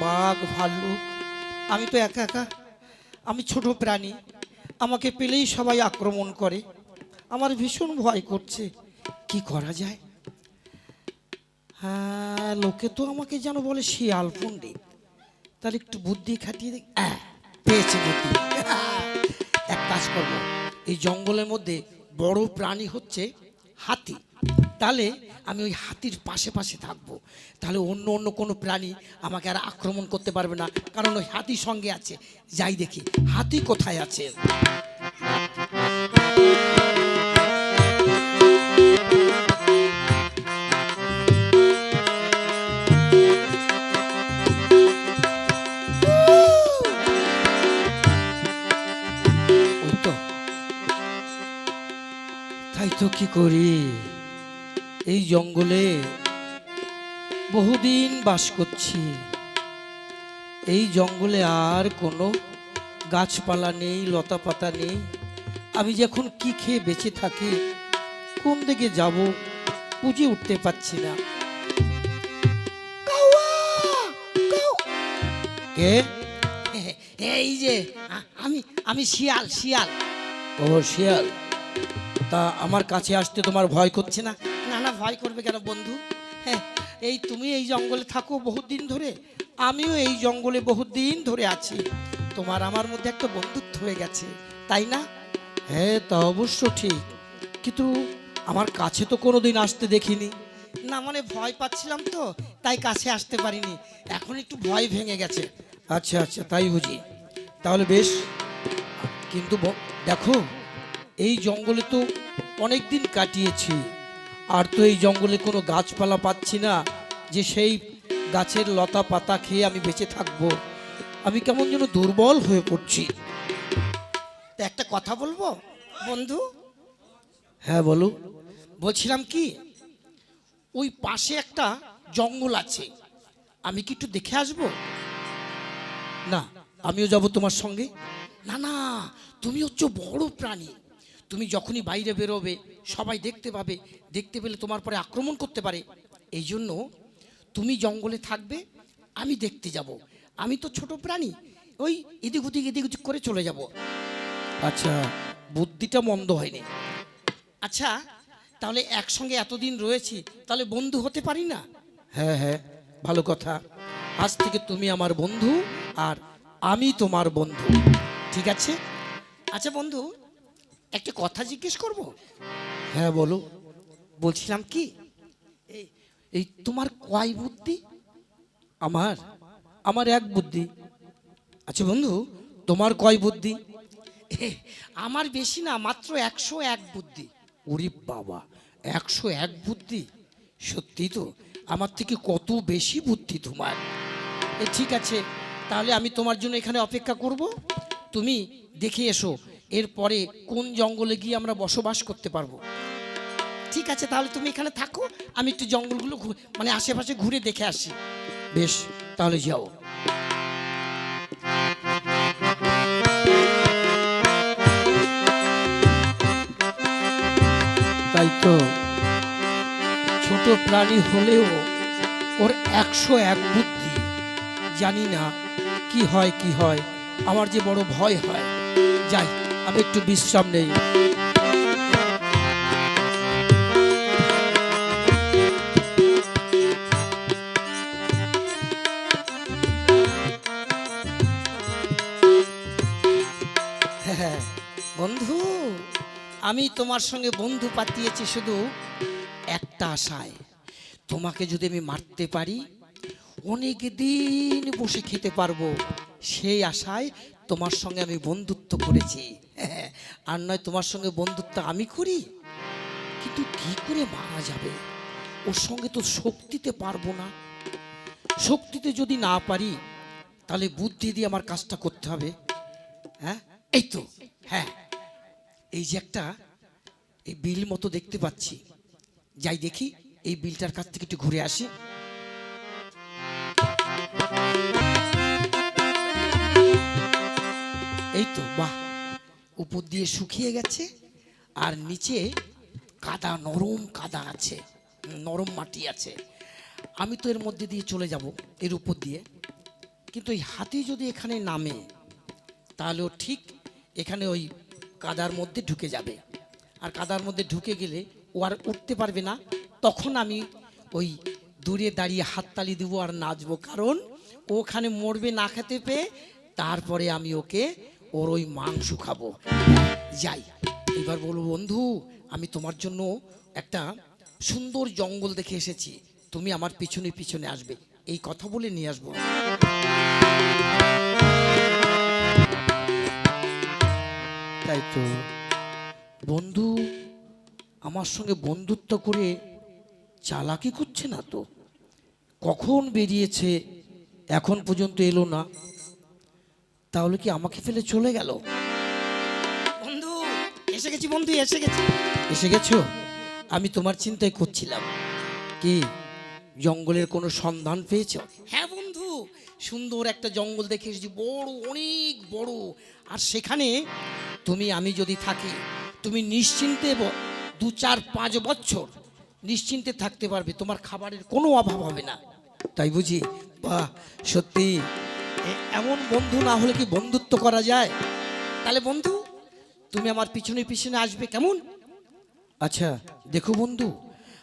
বাঘ, ভাল্লুক। আমি তো একা একা। আমি ছোট প্রাণী। আমাকে পেলেই সবাই আক্রমণ করে। আমার ভীষণ ভয় করছে। কি করা যায়? হ্যাঁ লোকে তো আমাকে যেন বলে শিয়াল পণ্ডিত। তাহলে একটু বুদ্ধি খাটিয়ে দেখ পেয়েছি বুদ্ধি। এক কাজ করব। এই জঙ্গলের মধ্যে বড় প্রাণী হচ্ছে হাতি। তাহলে আমি ওই হাতির পাশে পাশে থাকব। তাহলে অন্য অন্য কোনো প্রাণী আমাকে আর আক্রমণ করতে পারবে না। কারণ ওই হাতির সঙ্গে আছে। যাই দেখি, হাতি কোথায় আছে? তাই তো কি করি? এই জঙ্গলে বহুদিন বাস করছি। এই জঙ্গলে আর কোনো গাছপালা নেই লতা পাতা নেই। আমি যখন কি খেয়ে বেঁচে থাকি কোন দিকে যাব বুঝে উঠতে পারছি না। কে? এই যে আমি আমি শিয়াল শিয়াল। ও শিয়াল? তা আমার কাছে আসতে তোমার ভয় করছে না? না না ভয় করবে কেন বন্ধু? হ্যাঁ এই তুমি এই জঙ্গলে থাকো বহুত দিন ধরে। আমিও এই জঙ্গলে বহুত দিন ধরে আছি। তোমার আমার মধ্যে একটা বন্ধুত্ব হয়ে গেছে, তাই না? হ্যাঁ তা অবশ্য ঠিক। কিন্তু আমার কাছে তো কোনো দিন আসতে দেখিনি। না মানে ভয় পাচ্ছিলাম তো, তাই কাছে আসতে পারিনি। এখন একটু ভয় ভেঙে গেছে। আচ্ছা আচ্ছা তাই বুঝি। তাহলে বেশ। কিন্তু দেখো, এই জঙ্গলে তো অনেক দিন কাটিয়েছি। আর তো এই জঙ্গলে কোনো গাছপালা পাচ্ছি না যে সেই গাছের লতা পাতা খেয়ে আমি বেঁচে থাকব। আমি কেমন যেন দুর্বল হয়ে পড়ছি। তা একটা কথা বলব, বন্ধু? হ্যাঁ বলো। বলছিলাম কি, ওই পাশে একটা জঙ্গল আছে। আমি কি একটু দেখে আসব? না, আমিও যাব তোমার সঙ্গে। না না, তুমি হচ্ছে বড় প্রাণী। তুমি যখনই বাইরে বেরোবে, সবাই দেখতে পাবে, দেখতে পেলে তোমার পরে আক্রমণ করতে পারে। এই জন্য তুমি জঙ্গলে থাকবে, আমি দেখতে যাব। আমি তো ছোট প্রাণী, ওই এদিক ওদিক এদিক ওদিক করে চলে যাব। আচ্ছা বুদ্ধিটা মন্দ হয়নি। আচ্ছা তাহলে একসঙ্গে এতদিন রয়েছি, তাহলে বন্ধু হতে পারি না? হ্যাঁ হ্যাঁ ভালো কথা। আজ থেকে তুমি আমার বন্ধু, আর আমি তোমার বন্ধু। ঠিক আছে? আচ্ছা বন্ধু একটা কথা জিজ্ঞেস করব? হ্যাঁ বলো। বলছিলাম কি এই তোমার কয় বুদ্ধি? আমার? আমার এক বুদ্ধি। আচ্ছা বন্ধু তোমার কয় বুদ্ধি? আমার বেশি না মাত্র একশো এক বুদ্ধি। ওরে বাবা একশো এক বুদ্ধি? সত্যি তো আমার থেকে কত বেশি বুদ্ধি তোমার? এ ঠিক আছে তাহলে আমি তোমার জন্য এখানে অপেক্ষা করব। তুমি দেখে এসো এরপরে কোন জঙ্গলে গিয়ে আমরা বসবাস করতে পারব? ঠিক আছে, তাহলে তুমি এখানে থাকো, আমি একটু জঙ্গলগুলো মানে আশেপাশে ঘুরে দেখে আসি। বেশ, তাহলে যাও। তাই তো, ছোট প্রাণী হলেও ওর একশো এক বুদ্ধি। জানি না কি হয় কি হয়, আমার যে বড় ভয় হয়। যাই আমি একটু বিশ্রাম নেই। বন্ধু, আমি তোমার সঙ্গে বন্ধু পাতিয়েছি শুধু একটা আশায়। তোমাকে যদি আমি মারতে পারি, অনেক দিন বসে খেতে পারব। সেই আশায় তোমার সঙ্গে আমি বন্ধুত্ব করেছি। আর নয়, তোমার সঙ্গে বন্ধুত্ব আমি করি? কিন্তু কি করে মারা যাবে? ওর সঙ্গে তো শক্তিতে পারব না। শক্তিতে যদি না পারি, তাহলে বুদ্ধি দিয়ে আমার কাজটা করতে হবে। হ্যাঁ? এই তো। হ্যাঁ। এই যে একটা, এই বিল মতো দেখতে পাচ্ছি। যাই দেখি, এই বিলটার কাছ থেকে একটু ঘুরে আসি। এই তো, বাহ। উপর দিয়ে শুকিয়ে গেছে, আর নিচে কাদা, নরম কাদা আছে, নরম মাটি আছে। আমি তো এর মধ্যে দিয়ে চলে যাব, এর উপর দিয়ে। কিন্তু ওই হাতি যদি এখানে নামে, তাহলে ও ঠিক এখানে ওই কাদার মধ্যে ঢুকে যাবে। আর কাদার মধ্যে ঢুকে গেলে ও আর উঠতে পারবে না। তখন আমি ওই দূরে দাঁড়িয়ে হাততালি দেবো আর নাচবো। কারণ ওখানে মরবে না খেতে পেয়ে, তারপরে আমি ওকে ওর ওই মাংস খাব। যাই, এবার বলব বন্ধু, আমি তোমার জন্য একটা সুন্দর জঙ্গল দেখে এসেছি। তুমি আমার পিছনে পিছনে আসবে। এই কথা বলে নিয়ে আসব। তাই তো। বন্ধু, আমার সঙ্গে বন্ধুত্ব করে চালাকি করছে না তো? কখন বেরিয়েছে, এখন পর্যন্ত এলো না? তাহলে কি আমাকে ফেলে চলে গেল? বন্ধু এসে গেছি বন্ধু এসে গেছি। এসে গেছো? আমি তোমার চিন্তায় করছিলাম কি জঙ্গলের কোনো সন্ধান পেয়েছ? হ্যাঁ বন্ধু সুন্দর একটা জঙ্গল দেখে এসেছি বড় অনেক বড়। আর সেখানে তুমি আমি যদি থাকি তুমি নিশ্চিন্তে দু চার পাঁচ বছর নিশ্চিন্তে থাকতে পারবে তোমার খাবারের কোনো অভাব হবে না। তাই বুঝি? বাহ সত্যি। এমন বন্ধু না হলে কি বন্ধুত্ব করা যায়? তাহলে বন্ধু তুমি আমার পিছনে পিছনে আসবে কেমন? আচ্ছা দেখো বন্ধু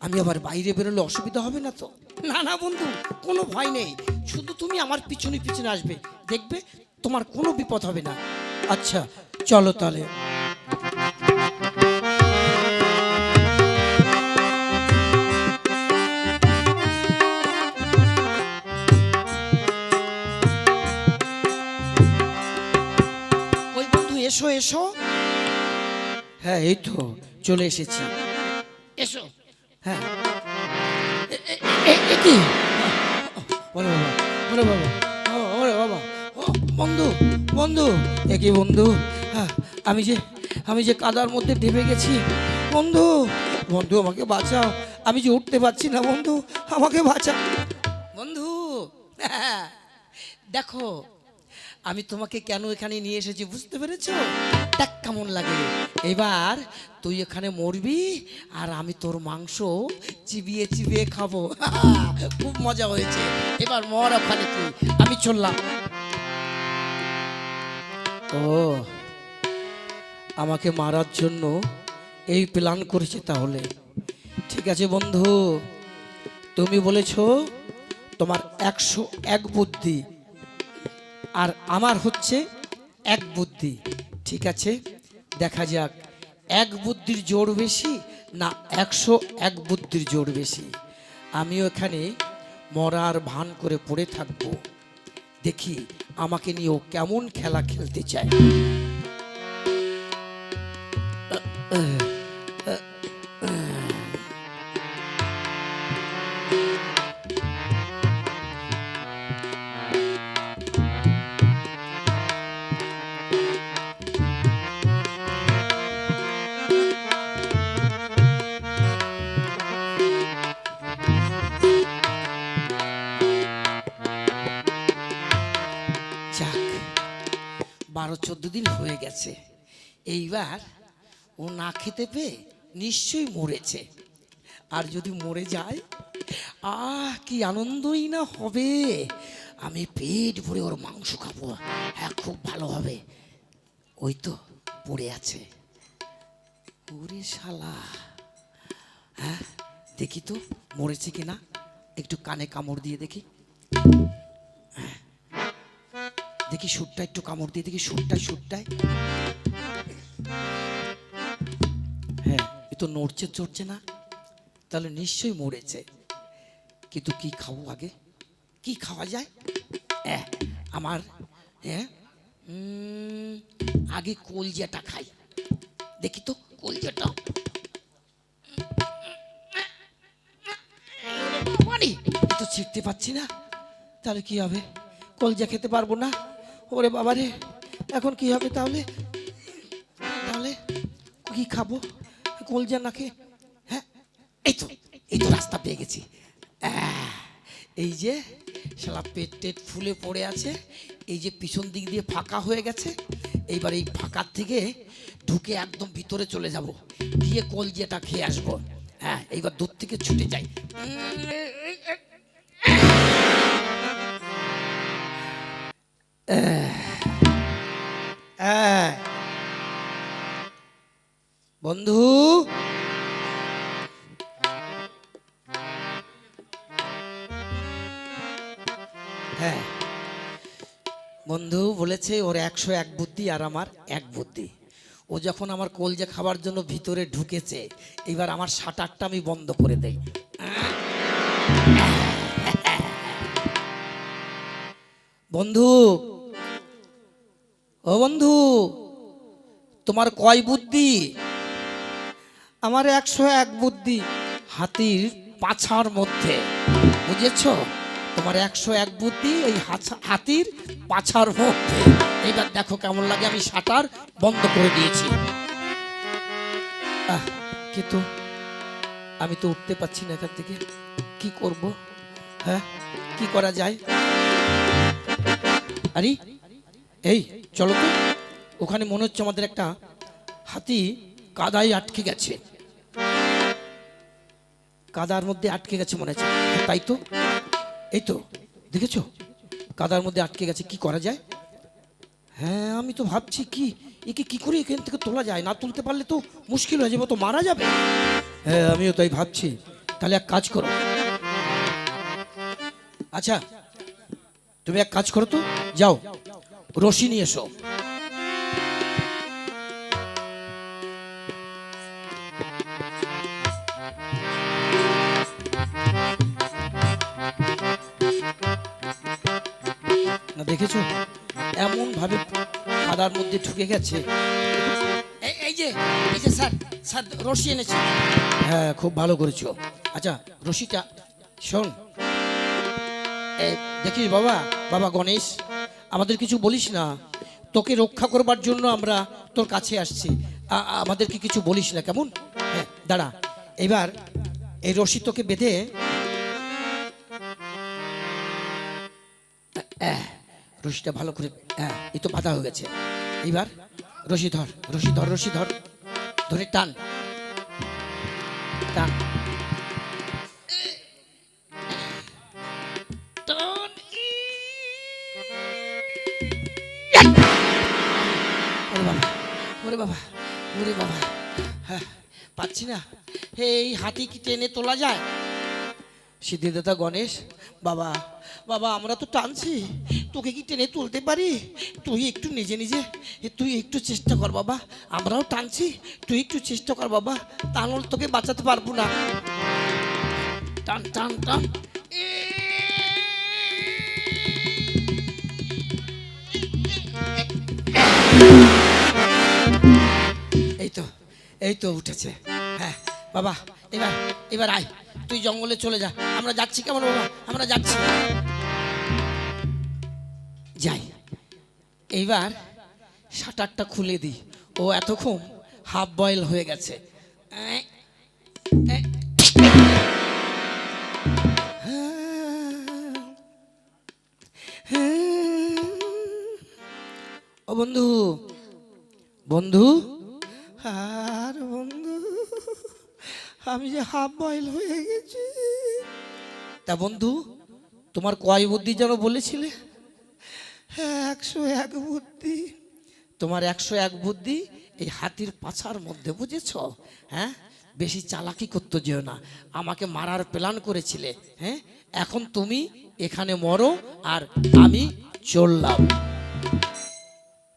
আমি আবার বাইরে বেরোলে অসুবিধা হবে না তো? না না বন্ধু কোনো ভয় নেই। শুধু তুমি আমার পিছনে পিছনে আসবে। দেখবে তোমার কোনো বিপদ হবে না। আচ্ছা চলো তাহলে। এসো এসো। হ্যাঁ এই তো চলে এসেছি। এসো। হ্যাঁ। কি? বাবা ওরে বাবা ও, ওরে বাবা ও, বন্ধু বন্ধু একই বন্ধু? হ্যাঁ, আমি যে আমি যে কাদার মধ্যে ঢেপে গেছি। বন্ধু বন্ধু আমাকে বাঁচাও। আমি যে উঠতে পারছি না বন্ধু আমাকে বাঁচাও। বন্ধু হ্যাঁ, দেখো আমি তোমাকে কেন এখানে নিয়ে এসেছি বুঝতে পেরেছ? দেখ কেমন লাগে। এবার তুই এখানে মরবি আর আমি তোর মাংস চিবিয়ে চিবিয়ে খাব। খুব মজা হয়েছে। এবার মর ওখানে তুই। আমি চললাম। ও, আমাকে মারার জন্য এই প্ল্যান করেছে তাহলে। ঠিক আছে বন্ধু, তুমি বলেছ তোমার একশো এক বুদ্ধি। আর আমার হচ্ছে এক বুদ্ধি। ঠিক আছে? দেখা যাক। এক বুদ্ধির জোর বেশি না একশো এক বুদ্ধির জোর বেশি? আমিও এখানে মরার ভান করে পড়ে থাকব। দেখি আমাকে নিয়ে ও কেমন খেলা খেলতে চায়। বারো চোদ্দ দিন হয়ে গেছে। এইবার ও না খেতে পেয়ে নিশ্চয়ই মরেছে। আর যদি মরে যায়, আহ, কি আনন্দই না হবে। আমি পেট ভরে ওর মাংস খাব। হ্যাঁ খুব ভালো হবে। ওই তো পড়ে আছে। ওরে শালা। হ্যাঁ দেখি তো মরেছে কি না একটু কানে কামড় দিয়ে দেখি। দেখি সুরটা একটু কামড় দিয়ে দেখি সুরটায় সুরটায়। হ্যাঁ এ তো নড়ছে, চড়ছে না। তাহলে নিশ্চয়ই মরেছে। কিন্তু কি খাব আগে? কি খাওয়া যায়? আমার হ্যাঁ আগে কলজিয়াটা খাই। দেখি তো কলজিয়াটা এ তো ছিটতে পারছি না। তাহলে কি হবে? কলজা খেতে পারব না? ওরে বাবারে এখন কি হবে তাহলে? তাহলে কি খাব? কলজা না খেয়ে হ্যাঁ এই তো এই তো রাস্তা পেয়ে গেছি। এই যে শালা পেট টেট ফুলে পড়ে আছে, এই যে পিছন দিক দিয়ে ফাঁকা হয়ে গেছে, এইবার এই ফাঁকার থেকে ঢুকে একদম ভিতরে চলে যাব। গিয়ে কলজিয়াটা খেয়ে আসব। হ্যাঁ এইবার দূর থেকে ছুটে যাই। বন্ধু। হ্যাঁ। বন্ধু বলেছে ওর একশো এক বুদ্ধি আর আমার এক বুদ্ধি। ও যখন আমার কলজে খাবার জন্য ভিতরে ঢুকেছে এবার আমার শাটারটা আমি বন্ধ করে দেই। বন্ধু। ও বন্ধু, তোমার কয় বুদ্ধি? আমার একশো এক বুদ্ধি হাতির পাছার মধ্যে, বুঝেছ? তোমার একশো এক বুদ্ধি এই হাতির পাছার মধ্যে। এইবার দেখো কেমন লাগে, আমি সাঁতার বন্ধ করে দিয়েছি। কিন্তু আমি তো উঠতে পারছি না এখান থেকে। কি করব? হ্যাঁ কি করা যায়? আরে এই চলো তো। ওখানে মনে হচ্ছে আমাদের একটা হাতি কাদায় আটকে গেছে। কাদার মধ্যে আটকে গেছে মনে হচ্ছে। হ্যাঁ, তাই তো। এই তো দেখেছ? কাদার মধ্যে আটকে গেছে কি করা যায়? হ্যাঁ আমি তো ভাবছি কি একে কি করে এখান থেকে তোলা যায়? না তুলতে পারলে তো মুশকিল হয়ে যাবে তো মারা যাবে। হ্যাঁ আমিও তাই ভাবছি। তাহলে এক কাজ করো। আচ্ছা তুমি এক কাজ করো তো। যাও। রশি নিয়ে এসো। না, দেখেছ? এমন ভাবে কাদার মধ্যে ঢুকে গেছে। এই- যে, এই যে স্যার স্যার, রশি এনেছি। হ্যাঁ খুব ভালো করেছ। আচ্ছা রশিটা, শোন। দেখিস বাবা বাবা গণেশ। আমাদের কিছু বলিস না। তোকে রক্ষা করবার জন্য আমরা তোর কাছে আসছি। আমাদেরকে কিছু বলিস না কেমন? হ্যাঁ দাঁড়া। এবার এই রশি তোকে বেঁধে আহ, রশিটা ভালো করে হ্যাঁ এই তো বাঁধা হয়ে গেছে। এইবার রশি ধর রশি ধর রশি ধর ধরে টান। টান। ওরে বাবা ওরে বাবা। হ্যাঁ পাচ্ছি না। এই হাতি কি টেনে তোলা যায়? সিদ্ধিদাতা গণেশ, বাবা বাবা, আমরা তো টানছি। তোকে কি টেনে তুলতে পারি? তুই একটু নিজে নিজে তুই একটু চেষ্টা কর বাবা। আমরাও টানছি, তুই একটু চেষ্টা কর বাবা। তা নাহলে তোকে বাঁচাতে পারব না। টান টান টান। এই তো উঠেছে। হ্যাঁ বাবা, এবার এবার আয়। তুই জঙ্গলে চলে যা। আমরা যাচ্ছি কেমন, বাবা? আমরা যাচ্ছি। যাই। এইবার শাটারটা খুলে দিই। ও এতক্ষণ হাফ বয়েল হয়ে গেছে। এ। ও বন্ধু বন্ধু। আর বন্ধু, আমি যে হাফ বয়েল হয়ে গেছি। তা বন্ধু, তোমার কয় বুদ্ধি যেন বলেছিলে? হ্যাঁ একশো এক বুদ্ধি। তোমার একশো এক বুদ্ধি এই হাতির পাছার মধ্যে, বুঝেছ? হ্যাঁ? বেশি চালাকি করতে যেও না। আমাকে মারার প্ল্যান করেছিলে হ্যাঁ? এখন তুমি এখানে মরো আর আমি চললাম।